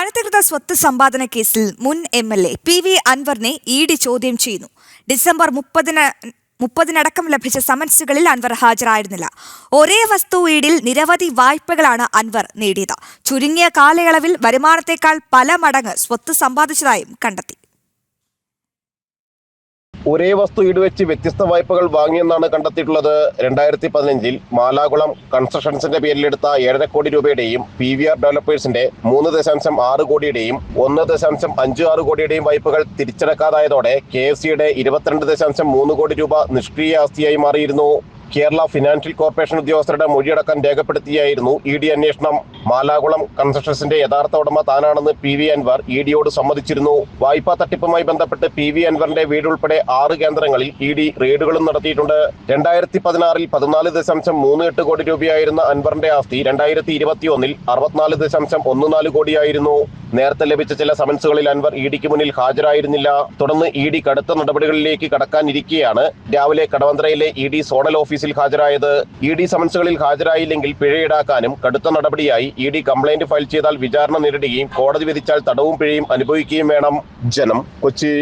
അനധികൃത സ്വത്ത് സമ്പാദന കേസിൽ മുൻ M L A P V അൻവറിനെ ഇ ഡി ചോദ്യം ചെയ്യുന്നു. ഡിസംബർ മുപ്പതിന് മുപ്പതിനടക്കം ലഭിച്ച സമൻസുകളിൽ അൻവർ ഹാജരായിരുന്നില്ല. ഒരേ വസ്തു ഈടിൽ നിരവധി വായ്പകളാണ് അൻവർ നേടിയത്. ചുരുങ്ങിയ കാലയളവിൽ വരുമാനത്തേക്കാൾ പല മടങ്ങ് സ്വത്ത് സമ്പാദിച്ചതായും കണ്ടെത്തി. ഒരേ വസ്തു ഈടുവെച്ച് വ്യത്യസ്ത വായ്പകൾ വാങ്ങിയെന്നാണ് കണ്ടെത്തിയിട്ടുള്ളത്. രണ്ടായിരത്തി പതിനഞ്ചിൽ മാലാകുളം കൺസ്ട്രക്ഷൻസിന്റെ പേരിലെടുത്ത ഏഴര കോടി രൂപയുടെയും പി വി ആർ ഡെവലപ്പേഴ്സിന്റെ മൂന്ന് ദശാംശം ആറ് കോടിയുടെയും ഒന്ന് ദശാംശം അഞ്ച് ആറ് കോടിയുടെയും വായ്പകൾ തിരിച്ചടക്കാതായതോടെ കെ എഫ് സിയുടെ ഇരുപത്തിരണ്ട് ദശാംശം മൂന്ന് കോടി രൂപ നിഷ്ക്രിയ ആസ്തിയായി മാറിയിരുന്നു. കേരള ഫിനാൻഷ്യൽ കോർപ്പറേഷൻ ഉദ്യോഗസ്ഥരുടെ മൊഴിയടക്കം രേഖപ്പെടുത്തിയായിരുന്നു ഇ ഡി അന്വേഷണം. മാലാകുളം കൺസ്ട്രക്ഷൻസിന്റെ യഥാർത്ഥ ഉടമ താനാണെന്ന് പി വി അൻവർ ഇ ഡിയോട് സമ്മതിച്ചിരുന്നു. വായ്പാ തട്ടിപ്പുമായി ബന്ധപ്പെട്ട് പി വി അൻവറിന്റെ വീടുൾപ്പെടെ ആറ് കേന്ദ്രങ്ങളിൽ ഇ ഡി റെയ്ഡുകളും നടത്തിയിട്ടുണ്ട്. രണ്ടായിരത്തി പതിനാറിൽ പതിനാല് ദശാംശം മൂന്ന് എട്ട് കോടി രൂപയായിരുന്ന അൻവറിന്റെ ആസ്തി രണ്ടായിരത്തി ഇരുപത്തി ഒന്നിൽ അറുപത്തിനാല് ദശാംശം ഒന്ന് നാല് കോടിയായിരുന്നു. നേരത്തെ ലഭിച്ച ചില സമൻസുകളിൽ അൻവർ ഇ ഡിക്ക് മുന്നിൽ ഹാജരായിരുന്നില്ല. തുടർന്ന് ഇ ഡി കടുത്ത നടപടികളിലേക്ക് കടക്കാനിരിക്കെയാണ് രാവിലെ കടവന്ത്രയിലെ ഇ ഡി സോണൽ ഓഫീസിൽ ഹാജരായത്. ഇ ഡി സമൻസുകളിൽ ഹാജരായില്ലെങ്കിൽ പിഴ ഈടാക്കാനും കടുത്ത നടപടിയായി ഇ ഡി കംപ്ലൈന്റ് ഫയൽ ചെയ്താൽ വിചാരണ നേരിടുകയും കോടതി വിധിച്ചാൽ തടവും പിഴയും അനുഭവിക്കുകയും വേണം. ജനം കൊച്ചി.